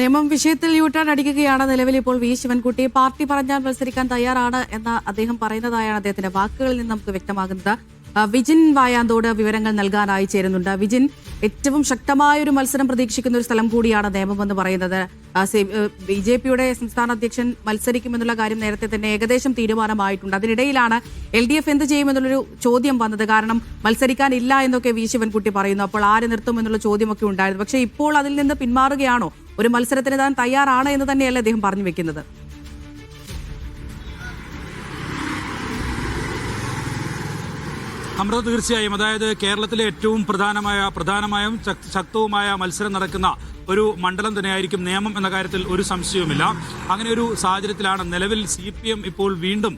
നിയമം വിഷയത്തിൽ യൂട്ടേൺ അടിക്കുകയാണ് നിലവിൽ ഇപ്പോൾ വി. ശിവൻകുട്ടി. പാർട്ടി പറഞ്ഞാൽ മത്സരിക്കാൻ തയ്യാറാണ് എന്ന് അദ്ദേഹം പറയുന്നതായാണ് അദ്ദേഹത്തിന്റെ വാക്കുകളിൽ നിന്ന് നമുക്ക് വ്യക്തമാകുന്നത്. വിജിൻ വായാന്തോട് വിവരങ്ങൾ നൽകാനായി ചേരുന്നുണ്ട്. വിജിൻ ഏറ്റവും ശക്തമായ ഒരു മത്സരം പ്രതീക്ഷിക്കുന്ന ഒരു സ്ഥലം കൂടിയാണ് നിയമം എന്ന് പറയുന്നത് ബി ജെ പിയുടെ സംസ്ഥാന അധ്യക്ഷൻ മത്സരിക്കുമെന്നുള്ള കാര്യം നേരത്തെ തന്നെ ഏകദേശം തീരുമാനമായിട്ടുണ്ട്. അതിനിടയിലാണ് എൽ ഡി എഫ് എന്ത് ചെയ്യുമെന്നുള്ളൊരു ചോദ്യം വന്നത്. കാരണം മത്സരിക്കാനില്ല എന്നൊക്കെ വി. ശിവൻകുട്ടി പറയുന്നു. അപ്പോൾ ആര് നിർത്തും എന്നുള്ള ചോദ്യമൊക്കെ ഉണ്ടായിരുന്നു. പക്ഷേ ഇപ്പോൾ അതിൽ നിന്ന് പിന്മാറുകയാണോ? ഒരു മത്സരത്തിന് താൻ തയ്യാറാണ് എന്ന് തന്നെയല്ലേ അദ്ദേഹം പറഞ്ഞു വെക്കുന്നത്. അമൃത തീർച്ചയായും അതായത് കേരളത്തിലെ ഏറ്റവും പ്രധാനമായ പ്രധാനമായും ശക്ത- ശക്തവുമായ മത്സരം നടക്കുന്ന ഒരു മണ്ഡലം തന്നെയായിരിക്കും നിയമം എന്ന കാര്യത്തിൽ ഒരു സംശയവുമില്ല. അങ്ങനെ ഒരു സാഹചര്യത്തിലാണ് നിലവിൽ സി ഇപ്പോൾ വീണ്ടും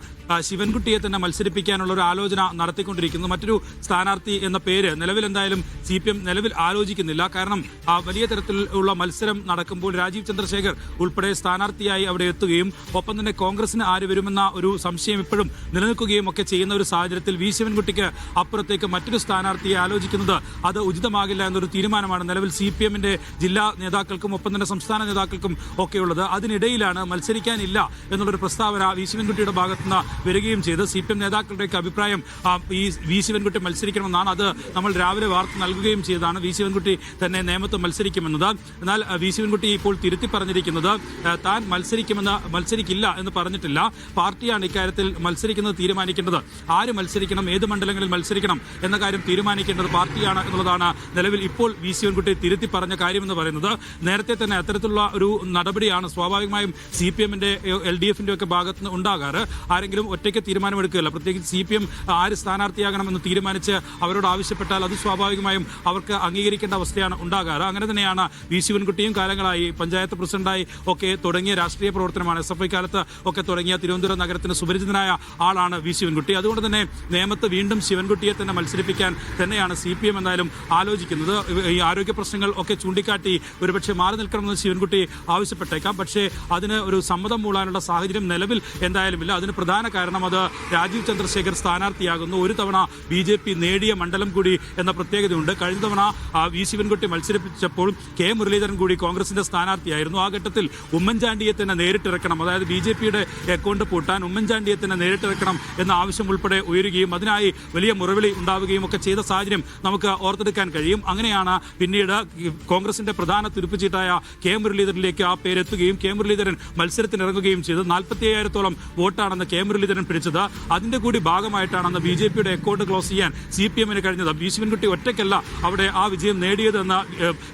ശിവൻകുട്ടിയെ തന്നെ മത്സരിപ്പിക്കാനുള്ള ഒരു ആലോചന നടത്തിക്കൊണ്ടിരിക്കുന്നത്. മറ്റൊരു സ്ഥാനാർത്ഥി എന്ന പേര് നിലവിൽ എന്തായാലും സി പി എം നിലവിൽ ആലോചിക്കുന്നില്ല. കാരണം വലിയ തരത്തിലുള്ള മത്സരം നടക്കുമ്പോൾ രാജീവ് ചന്ദ്രശേഖർ ഉൾപ്പെടെ സ്ഥാനാർത്ഥിയായി അവിടെ എത്തുകയും ഒപ്പം തന്നെ കോൺഗ്രസിന് ആര് വരുമെന്ന ഒരു സംശയം ഇപ്പോഴും നിലനിൽക്കുകയും ഒക്കെ ചെയ്യുന്ന ഒരു സാഹചര്യത്തിൽ വി ശിവൻകുട്ടിക്ക് അപ്പുറത്തേക്ക് മറ്റൊരു സ്ഥാനാർത്ഥിയെ ആലോചിക്കുന്നത് അത് ഉചിതമാകില്ല എന്നൊരു തീരുമാനമാണ് നിലവിൽ സി പി എമ്മിന്റെ ജില്ലാ നേതാക്കൾക്കും ഒപ്പം തന്നെ സംസ്ഥാന നേതാക്കൾക്കും ഒക്കെയുള്ളത്. അതിനിടയിലാണ് മത്സരിക്കാനില്ല എന്നുള്ളൊരു പ്രസ്താവന വി ശിവൻകുട്ടിയുടെ ഭാഗത്തു നിന്ന് വരികയും ചെയ്ത്. സി പി എം നേതാക്കളുടെയൊക്കെ അഭിപ്രായം ഈ വി ശിവൻകുട്ടി മത്സരിക്കണമെന്നാണ് അത് നമ്മൾ രാവിലെ വാർത്ത നൽകുകയും ചെയ്തതാണ്. വി ശിവൻകുട്ടി തന്നെ നേമത്ത് മത്സരിക്കുമെന്നത്. എന്നാൽ വി ശിവൻകുട്ടി ഇപ്പോൾ തിരുത്തി പറഞ്ഞിരിക്കുന്നത് താൻ മത്സരിക്കുമെന്ന് മത്സരിക്കില്ല എന്ന് പറഞ്ഞിട്ടില്ല. പാർട്ടിയാണ് ഇക്കാര്യത്തിൽ മത്സരിക്കുന്നത് തീരുമാനിക്കേണ്ടത്. ആര് മത്സരിക്കണം ഏത് മണ്ഡലങ്ങളിൽ മത്സരിക്കണം എന്ന കാര്യം തീരുമാനിക്കേണ്ടത് പാർട്ടിയാണ് എന്നുള്ളതാണ് നിലവിൽ ഇപ്പോൾ വി ശിവൻകുട്ടി തിരുത്തി പറഞ്ഞ കാര്യമെന്ന് പറയുന്നത്. നേരത്തെ തന്നെ അത്തരത്തിലുള്ള ഒരു നടപടിയാണ് സ്വാഭാവികമായും സി പി എമ്മിന്റെ എൽ ഡി എഫിന്റെ ഒക്കെ ഭാഗത്ത് നിന്ന് ഉണ്ടാകാറ്. ആരെങ്കിലും ഒറ്റയ്ക്ക് തീരുമാനമെടുക്കുകയല്ല. പ്രത്യേകിച്ച് സി പി എം ആര് സ്ഥാനാർത്ഥിയാകണമെന്ന് തീരുമാനിച്ച് അവരോട് ആവശ്യപ്പെട്ടാൽ അത് സ്വാഭാവികമായും അവർക്ക് അംഗീകരിക്കേണ്ട അവസ്ഥയാണ് ഉണ്ടാകാറ്. അങ്ങനെ തന്നെയാണ് വി ശിവൻകുട്ടിയും കാലങ്ങളായി പഞ്ചായത്ത് പ്രസിഡന്റായി ഒക്കെ തുടങ്ങിയ രാഷ്ട്രീയ പ്രവർത്തനമാണ്. എസ് എഫ് ഐ കാലത്ത് ഒക്കെ തുടങ്ങിയ തിരുവനന്തപുരം നഗരത്തിന് സുപരിചിതനായ ആളാണ് വി ശിവൻകുട്ടി അതുകൊണ്ട് തന്നെ നേമത്ത് വീണ്ടും ശിവൻകുട്ടിയെ തന്നെ മത്സരിപ്പിക്കാൻ തന്നെയാണ് സി പി എം എന്തായാലും ആലോചിക്കുന്നത്. ഈ ആരോഗ്യ പ്രശ്നങ്ങൾ ഒക്കെ ചൂണ്ടിക്കാട്ടി ഒരുപക്ഷെ മാറി നിൽക്കണമെന്ന് ശിവൻകുട്ടി ആവശ്യപ്പെട്ടേക്കാം. പക്ഷേ അതിന് ഒരു സമ്മതം മൂളാനുള്ള സാഹചര്യം നിലവിൽ എന്തായാലും ഇല്ല അതിന് പ്രധാന കാരണം അത് രാജീവ് ചന്ദ്രശേഖർ സ്ഥാനാർത്ഥിയാകുന്നു. ഒരു തവണ ബി ജെ പി നേടിയ മണ്ഡലം കൂടി എന്ന പ്രത്യേകതയുണ്ട്. കഴിഞ്ഞ തവണ വി ശിവൻകുട്ടി മത്സരിപ്പിച്ചപ്പോൾ കെ മുരളീധരൻ കൂടി കോൺഗ്രസിന്റെ സ്ഥാനാർത്ഥിയായിരുന്നു. ആ ഘട്ടത്തിൽ ഉമ്മൻചാണ്ടിയെ തന്നെ നേരിട്ടിറക്കണം. അതായത് ബി ജെ പിയുടെ അക്കൗണ്ട് പൂട്ടാൻ ഉമ്മൻചാണ്ടിയെ തന്നെ നേരിട്ടിറക്കണം എന്ന ആവശ്യം ഉൾപ്പെടെ ഉയരുകയും അതിനായി വലിയ മുറവിളി ഉണ്ടാവുകയും ഒക്കെ ചെയ്ത സാഹചര്യം നമുക്ക് ഓർത്തെടുക്കാൻ കഴിയും. അങ്ങനെയാണ് പിന്നീട് കോൺഗ്രസിന്റെ പ്രധാന തുരുപ്പുചീട്ടായ കെ മുരളീധരനിലേക്ക് ആ പേരെത്തുകയും കെ മുരളീധരൻ മത്സരത്തിനിറങ്ങുകയും ചെയ്ത് നാൽപ്പത്തി അയ്യായിരത്തോളം വോട്ടാണെന്ന് കെ മുരളീധരൻ പിടിച്ചത്. അതിന്റെ കൂടി ഭാഗമായിട്ടാണ് അന്ന് ബി ജെ പിയുടെ അക്കൗണ്ട് ക്ലോസ് ചെയ്യാൻ സി പി എമ്മിന് കഴിഞ്ഞത്. ബി ശിവൻകുട്ടി ഒറ്റയ്ക്കല്ല അവിടെ ആ വിജയം നേടിയതെന്ന്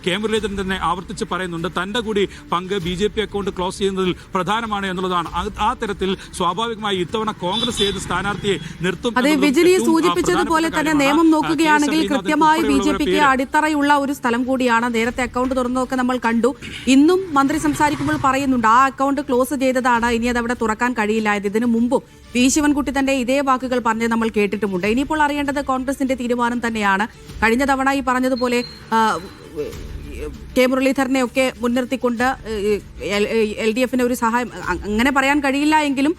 കെ മുരളീധരൻ തന്നെ ആവർത്തിച്ച് പറയുന്നുണ്ട്. തന്റെ കൂടി പങ്ക് B J P account close ചെയ്യുന്നതിൽ പ്രധാനമാണ് എന്നുള്ളതാണ്. ആ- തരത്തിൽ സ്വാഭാവികമായി ഇത്തവണ കോൺഗ്രസ് ഏത് സ്ഥാനാർത്ഥിയെ നിർത്തും അതെ ആ, സൂചിപ്പിച്ചതുപോലെ തന്നെ. നിയമം നോക്കുകയാണെങ്കിൽ കൃത്യമായി ബി ജെ പിക്ക് അടിത്തറയുള്ള ഒരു സ്ഥലം കൂടിയാണ് നേരത്തെ അക്കൗണ്ട് തുറന്നതൊക്കെ നമ്മൾ കണ്ടു. ഇന്നും മന്ത്രി സംസാരിക്കുമ്പോൾ പറയുന്നുണ്ട് ആ അക്കൗണ്ട് ക്ലോസ് ചെയ്തതാണ് ഇനി അത് അവിടെ തുറക്കാൻ കഴിയില്ലായത് ഇതിന് മുമ്പും വി. ശിവൻകുട്ടി തന്റെ ഇതേ വാക്കുകൾ പറഞ്ഞ് നമ്മൾ കേട്ടിട്ടുമുണ്ട്. ഇനിയിപ്പോൾ അറിയേണ്ടത് കോൺഗ്രസിന്റെ തീരുമാനം തന്നെയാണ്. കഴിഞ്ഞ തവണ ഈ പറഞ്ഞതുപോലെ കെ. മുരളീധരനെ ഒക്കെ മുൻനിർത്തിക്കൊണ്ട് എൽ ഡി എഫിന് ഒരു സഹായം അങ്ങനെ പറയാൻ കഴിയില്ല എങ്കിലും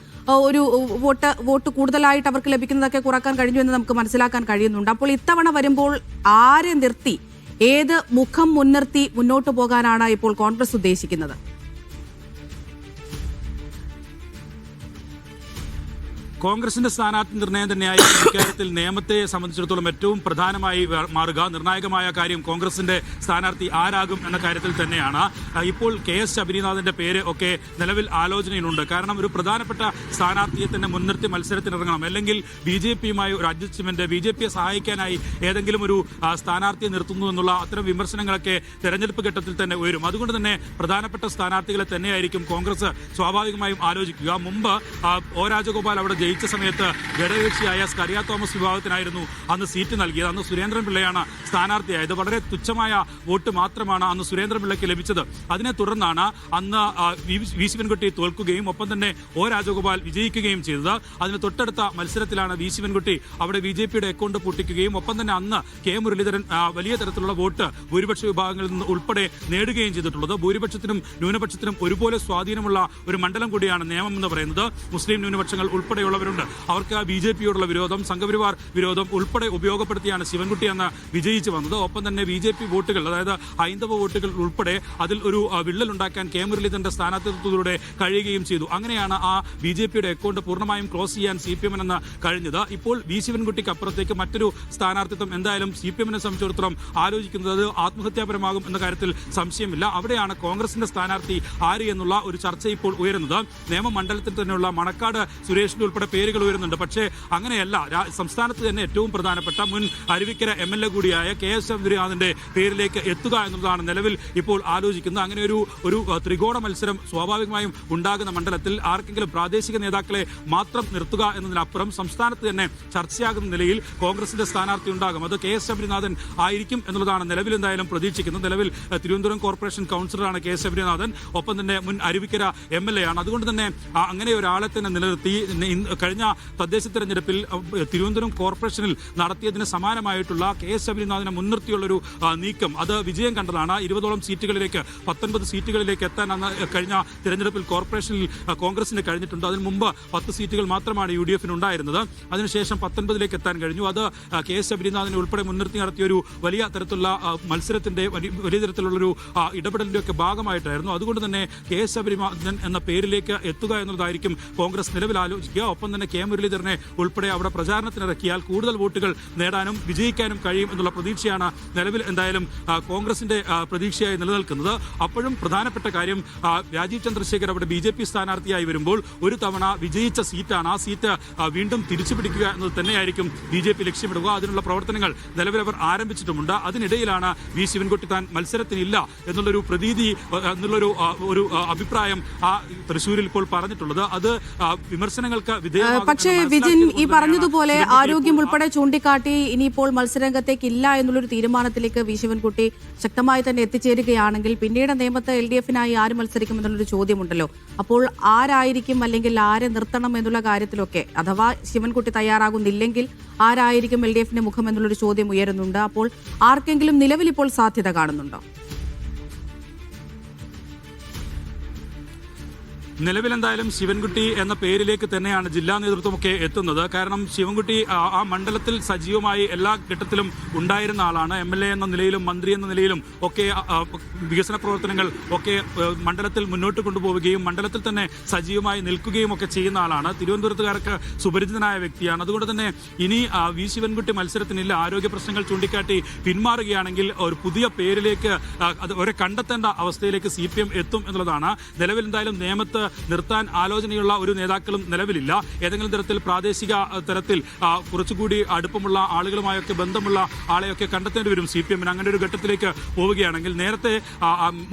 ഒരു വോട്ട് വോട്ട് കൂടുതലായിട്ട് അവർക്ക് ലഭിക്കുന്നതൊക്കെ കുറയ്ക്കാൻ കഴിഞ്ഞു എന്ന് നമുക്ക് മനസ്സിലാക്കാൻ കഴിയുന്നുണ്ട്. അപ്പോൾ ഇത്തവണ വരുമ്പോൾ ആരെ നിർത്തി ഏത് മുഖം മുൻനിർത്തി മുന്നോട്ടു പോകാനാണ് ഇപ്പോൾ കോൺഗ്രസ് ഉദ്ദേശിക്കുന്നത്? കോൺഗ്രസിന്റെ സ്ഥാനാർത്ഥി നിർണയം തന്നെയായി ഇക്കാര്യത്തിൽ നിയമത്തെ സംബന്ധിച്ചിടത്തോളം ഏറ്റവും പ്രധാനമായി മാറുക. നിർണായകമായ കാര്യം കോൺഗ്രസിന്റെ സ്ഥാനാർത്ഥി ആരാകും എന്ന കാര്യത്തിൽ തന്നെയാണ്. ഇപ്പോൾ കെ എസ് ശബരിനാഥിന്റെ പേര് ഒക്കെ നിലവിൽ ആലോചനയിലുണ്ട്. കാരണം ഒരു പ്രധാനപ്പെട്ട സ്ഥാനാർത്ഥിയെ തന്നെ മുൻനിർത്തി മത്സരത്തിനിറങ്ങണം. അല്ലെങ്കിൽ ബി ജെ പിയുമായി ഒരു അഡ്ജസ്റ്റ്മെന്റ് ബി ജെ പിയെ സഹായിക്കാനായി ഏതെങ്കിലും ഒരു സ്ഥാനാർത്ഥിയെ നിർത്തുന്നു എന്നുള്ള അത്തരം വിമർശനങ്ങളൊക്കെ തെരഞ്ഞെടുപ്പ് ഘട്ടത്തിൽ തന്നെ ഉയരും. അതുകൊണ്ട് തന്നെ പ്രധാനപ്പെട്ട സ്ഥാനാർത്ഥികളെ തന്നെയായിരിക്കും കോൺഗ്രസ് സ്വാഭാവികമായും ആലോചിക്കുക. മുമ്പ് ഒ രാജഗോപാൽ അവിടെ ജയിച്ച സമയത്ത് ഘടകകക്ഷിയായ സ്കറിയ തോമസ് വിഭാഗത്തിനായിരുന്നു അന്ന് സീറ്റ് നൽകിയത്. അന്ന് സുരേന്ദ്രൻ പിള്ളയാണ് സ്ഥാനാർത്ഥിയായത്. വളരെ തുച്ഛമായ വോട്ട് മാത്രമാണ് അന്ന് സുരേന്ദ്രൻ പിള്ളയ്ക്ക് ലഭിച്ചത്. അതിനെ തുടർന്നാണ് അന്ന് വി- ശിവൻകുട്ടി തോൽക്കുകയും ഒപ്പം തന്നെ ഒ രാജഗോപാൽ വിജയിക്കുകയും ചെയ്തത്. അതിന് തൊട്ടടുത്ത മത്സരത്തിലാണ് വി ശിവൻകുട്ടി അവിടെ ബി ജെ പിയുടെ അക്കൗണ്ട് പൊട്ടിക്കുകയും ഒപ്പം തന്നെ അന്ന് കെ മുരളീധരൻ വലിയ തരത്തിലുള്ള വോട്ട് ഭൂരിപക്ഷ വിഭാഗങ്ങളിൽ നിന്ന് ഉൾപ്പെടെ നേടുകയും ചെയ്തിട്ടുള്ളത്. ഭൂരിപക്ഷത്തിനും ന്യൂനപക്ഷത്തിനും ഒരുപോലെ സ്വാധീനമുള്ള ഒരു മണ്ഡലം കൂടിയാണ് നിയമം എന്ന് പറയുന്നത്. മുസ്ലിം ന്യൂനപക്ഷങ്ങൾ ഉൾപ്പെടെയുള്ളവർ ഉള്ളവരുണ്ട്. അവർക്ക് ബി ജെ പിയോടുള്ള വിരോധം സംഘപരിവാർ വിരോധം ഉൾപ്പെടെ ഉപയോഗപ്പെടുത്തിയാണ് ശിവൻകുട്ടി എന്ന വിജയിച്ചു വന്നത്. ഒപ്പം തന്നെ ബി ജെ പി വോട്ടുകൾ അതായത് ഹൈന്ദവ വോട്ടുകൾ ഉൾപ്പെടെ അതിൽ ഒരു വിള്ളലുണ്ടാക്കാൻ കെ മുരളീധരന്റെ സ്ഥാനാർത്ഥിത്വത്തിലൂടെ കഴിയുകയും ചെയ്തു. അങ്ങനെയാണ് ആ ബി ജെ പിയുടെ അക്കൗണ്ട് പൂർണമായും ക്ലോസ് ചെയ്യാൻ സി പി എമ്മിനെന്ന് കഴിഞ്ഞത്. ഇപ്പോൾ വി ശിവൻകുട്ടിക്ക് അപ്പുറത്തേക്ക് മറ്റൊരു സ്ഥാനാർത്ഥിത്വം എന്തായാലും സി പി എമ്മിനെ സംബന്ധിച്ചിടത്തോളം ആലോചിക്കുന്നത് ആത്മഹത്യാപരമാകും എന്ന കാര്യത്തിൽ സംശയമില്ല. അവിടെയാണ് കോൺഗ്രസിന്റെ സ്ഥാനാർത്ഥി ആര് എന്നുള്ള ഒരു ചർച്ച ഇപ്പോൾ ഉയരുന്നത്. നിയമമണ്ഡലത്തിൽ തന്നെയുള്ള മണക്കാട് സുരേഷിന്റെ ഉൾപ്പെടെ പേരുകൾ ഉയരുന്നുണ്ട്. പക്ഷേ അങ്ങനെയല്ല. സംസ്ഥാനത്ത് തന്നെ ഏറ്റവും പ്രധാനപ്പെട്ട മുൻ അരുവിക്കര എം എൽ എ കൂടിയായ കെ എസ് ശബരിനാഥിന്റെ പേരിലേക്ക് എത്തുക എന്നുള്ളതാണ് നിലവിൽ ഇപ്പോൾ ആലോചിക്കുന്നത്. അങ്ങനെ ഒരു ഒരു ത്രികോണ മത്സരം സ്വാഭാവികമായും ഉണ്ടാകുന്ന മണ്ഡലത്തിൽ ആർക്കെങ്കിലും പ്രാദേശിക നേതാക്കളെ മാത്രം നിർത്തുക എന്നതിനപ്പുറം സംസ്ഥാനത്ത് തന്നെ ചർച്ചയാകുന്ന നിലയിൽ കോൺഗ്രസിന്റെ സ്ഥാനാർത്ഥി ഉണ്ടാകും. അത് കെ എസ് ശബരിനാഥൻ ആയിരിക്കും എന്നുള്ളതാണ് നിലവിൽ എന്തായാലും പ്രതീക്ഷിക്കുന്നത്. നിലവിൽ തിരുവനന്തപുരം കോർപ്പറേഷൻ കൗൺസിലറാണ് കെ എസ് ശബരിനാഥൻ ഒപ്പം തന്നെ മുൻ അരുവിക്കര എം എൽ എ ആണ്. അതുകൊണ്ട് തന്നെ അങ്ങനെ ഒരാളെ തന്നെ നിലനിർത്തി കഴിഞ്ഞ തദ്ദേശ തെരഞ്ഞെടുപ്പിൽ തിരുവനന്തപുരം കോർപ്പറേഷനിൽ നടത്തിയതിന് സമാനമായിട്ടുള്ള കെ എസ് ശബരിനാഥിനെ മുൻനിർത്തിയുള്ളൊരു നീക്കം. അത് വിജയം കണ്ടതാണ്. ഇരുപതോളം സീറ്റുകളിലേക്ക് പത്തൊൻപത് സീറ്റുകളിലേക്ക് എത്താൻ അന്ന് കഴിഞ്ഞ തിരഞ്ഞെടുപ്പിൽ കോർപ്പറേഷനിൽ കോൺഗ്രസിന് കഴിഞ്ഞിട്ടുണ്ട്. അതിന് മുമ്പ് പത്ത് സീറ്റുകൾ മാത്രമാണ് യു ഡി എഫിന് ഉണ്ടായിരുന്നത്. അതിനുശേഷം പത്തൊൻപതിലേക്ക് എത്താൻ കഴിഞ്ഞു. അത് കെ എസ് ശബരിനാഥിനെ ഉൾപ്പെടെ മുൻനിർത്തി നടത്തിയ ഒരു വലിയ തരത്തിലുള്ള മത്സരത്തിന്റെ വലിയ തരത്തിലുള്ളൊരു ഇടപെടലിന്റെയൊക്കെ ഭാഗമായിട്ടായിരുന്നു. അതുകൊണ്ട് തന്നെ കെ എസ് ശബരിനാഥൻ എന്ന പേരിലേക്ക് എത്തുക എന്നുള്ളതായിരിക്കും കോൺഗ്രസ് നിലവിൽ ആലോചിക്കുക. ഒപ്പം തന്നെ കെ മുരളീധരനെ ഉൾപ്പെടെ അവിടെ പ്രചാരണത്തിനിറക്കിയാൽ കൂടുതൽ വോട്ടുകൾ നേടാനും വിജയിക്കാനും കഴിയും എന്നുള്ള പ്രതീക്ഷയാണ് നിലവിൽ എന്തായാലും കോൺഗ്രസിന്റെ പ്രതീക്ഷയായി നിലനിൽക്കുന്നത്. അപ്പോഴും പ്രധാനപ്പെട്ട കാര്യം രാജീവ് ചന്ദ്രശേഖർ അവിടെ ബി ജെ പി സ്ഥാനാർത്ഥിയായി വരുമ്പോൾ ഒരു തവണ വിജയിച്ച സീറ്റാണ്. ആ സീറ്റ് വീണ്ടും തിരിച്ചു പിടിക്കുക എന്നത് തന്നെയായിരിക്കും ബി ജെ പി ലക്ഷ്യമിടുക. അതിനുള്ള പ്രവർത്തനങ്ങൾ നിലവിൽ അവർ ആരംഭിച്ചിട്ടുമുണ്ട്. അതിനിടയിലാണ് വി ശിവൻകുട്ടി താൻ മത്സരത്തിനില്ല എന്നുള്ളൊരു പ്രതീതി എന്നുള്ളൊരു ഒരു അഭിപ്രായം ആ തൃശ്ശൂരിൽ ഇപ്പോൾ പറഞ്ഞിട്ടുള്ളത്. അത് വിമർശനങ്ങൾക്ക് വിധേയമാകും പക്ഷേ വിജിൻ ഈ പറഞ്ഞതുപോലെ ആരോഗ്യം ഉൾപ്പെടെ ചൂണ്ടിക്കാട്ടി ഇനിയിപ്പോൾ മത്സരരംഗത്തേക്ക് ഇല്ല എന്നുള്ളൊരു തീരുമാനത്തിലേക്ക് വി ശിവൻകുട്ടി ശക്തമായി തന്നെ എത്തിച്ചേരുകയാണെങ്കിൽ പിന്നീട് നിയമത്തെ എൽ ഡി എഫിനായി ആര് മത്സരിക്കും എന്നുള്ളൊരു ചോദ്യമുണ്ടല്ലോ. അപ്പോൾ ആരായിരിക്കും അല്ലെങ്കിൽ ആരെ നിർത്തണം എന്നുള്ള കാര്യത്തിലൊക്കെ അഥവാ ശിവൻകുട്ടി തയ്യാറാകുന്നില്ലെങ്കിൽ ആരായിരിക്കും എൽ ഡി എഫിന്റെ മുഖം എന്നുള്ളൊരു ചോദ്യം ഉയരുന്നുണ്ട്. അപ്പോൾ ആർക്കെങ്കിലും നിലവിൽ ഇപ്പോൾ സാധ്യത കാണുന്നുണ്ടോ? നിലവിൽ എന്തായാലും ശിവൻകുട്ടി എന്ന പേരിലേക്ക് തന്നെയാണ് ജില്ലാ നേതൃത്വമൊക്കെ എത്തുന്നത്. കാരണം ശിവൻകുട്ടി ആ മണ്ഡലത്തിൽ സജീവമായി എല്ലാ ഘട്ടത്തിലും ഉണ്ടായിരുന്ന ആളാണ്. എം എന്ന നിലയിലും മന്ത്രി എന്ന നിലയിലും ഒക്കെ വികസന പ്രവർത്തനങ്ങൾ ഒക്കെ മണ്ഡലത്തിൽ മുന്നോട്ട് കൊണ്ടുപോവുകയും മണ്ഡലത്തിൽ തന്നെ സജീവമായി നിൽക്കുകയും ഒക്കെ ചെയ്യുന്ന ആളാണ്. തിരുവനന്തപുരത്തുകാർക്ക് സുപരിചിതനായ വ്യക്തിയാണ്. അതുകൊണ്ട് തന്നെ ഇനി വി ശിവൻകുട്ടി മത്സരത്തിനില്ല. ആരോഗ്യ പ്രശ്നങ്ങൾ ചൂണ്ടിക്കാട്ടി പിന്മാറുകയാണെങ്കിൽ ഒരു പുതിയ പേരിലേക്ക് അത് ഒരു കണ്ടെത്തേണ്ട അവസ്ഥയിലേക്ക് സി എത്തും എന്നുള്ളതാണ്. നിലവിൽ എന്തായാലും നിയമത്ത് നിർത്താൻ ആലോചനയുള്ള ഒരു നേതാക്കളും നിലവിലില്ല. ഏതെങ്കിലും തരത്തിൽ പ്രാദേശിക തരത്തിൽ കുറച്ചുകൂടി അടുപ്പമുള്ള ആളുകളുമായൊക്കെ ബന്ധമുള്ള ആളെയൊക്കെ കണ്ടെത്തേണ്ടി വരും സി പി എമ്മിന്. അങ്ങനെ ഒരു ഘട്ടത്തിലേക്ക് പോവുകയാണെങ്കിൽ നേരത്തെ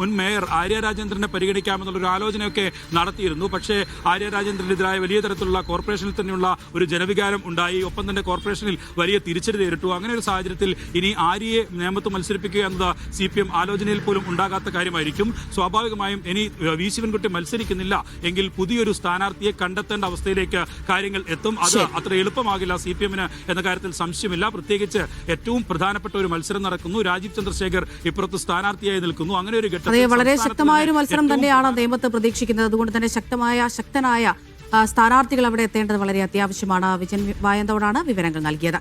മുൻ മേയർ ആര്യ രാജേന്ദ്രനെ പരിഗണിക്കാമെന്നുള്ള ഒരു ആലോചനയൊക്കെ നടത്തിയിരുന്നു. പക്ഷേ ആര്യ രാജേന്ദ്രനെതിരായ വലിയ തരത്തിലുള്ള കോർപ്പറേഷനിൽ തന്നെയുള്ള ഒരു ജനവികാരം ഉണ്ടായി. ഒപ്പം തന്നെ കോർപ്പറേഷനിൽ വലിയ തിരിച്ചടി നേരിട്ടു. അങ്ങനെ ഒരു സാഹചര്യത്തിൽ ഇനി ആര്യയെ നിയമത്ത് മത്സരിപ്പിക്കുക എന്നത് സി പി എം ആലോചനയിൽ പോലും ഉണ്ടാകാത്ത കാര്യമായിരിക്കും. സ്വാഭാവികമായും ഇനി വി ശിവൻകുട്ടി മത്സരിക്കുന്നില്ല. എങ്കിൽ പുതിയൊരു സ്ഥാനാർത്ഥിയെ കണ്ടെത്തേണ്ട അവസ്ഥയിലേക്ക് കാര്യങ്ങൾ എത്തും. അത് അത്ര എളുപ്പമാകില്ല സി പി എമ്മിന് എന്ന കാര്യത്തിൽ സംശയമില്ല. പ്രത്യേകിച്ച് ഏറ്റവും പ്രധാനപ്പെട്ട ഒരു മത്സരം നടക്കുന്നു. രാജീവ് ചന്ദ്രശേഖർ ഇപ്പുറത്ത് സ്ഥാനാർത്ഥിയായി നിൽക്കുന്നു. അങ്ങനെ ഒരു ഘട്ടത്തിൽ വളരെ ശക്തമായ ഒരു മത്സരം തന്നെയാണ് നിയമത്ത് പ്രതീക്ഷിക്കുന്നത്. അതുകൊണ്ട് തന്നെ ശക്തമായ ശക്തനായ സ്ഥാനാർത്ഥികൾ അവിടെ എത്തേണ്ടത് വളരെ അത്യാവശ്യമാണ്. വിജയൻ വായന്തോടാണ് വിവരങ്ങൾ നൽകിയത്.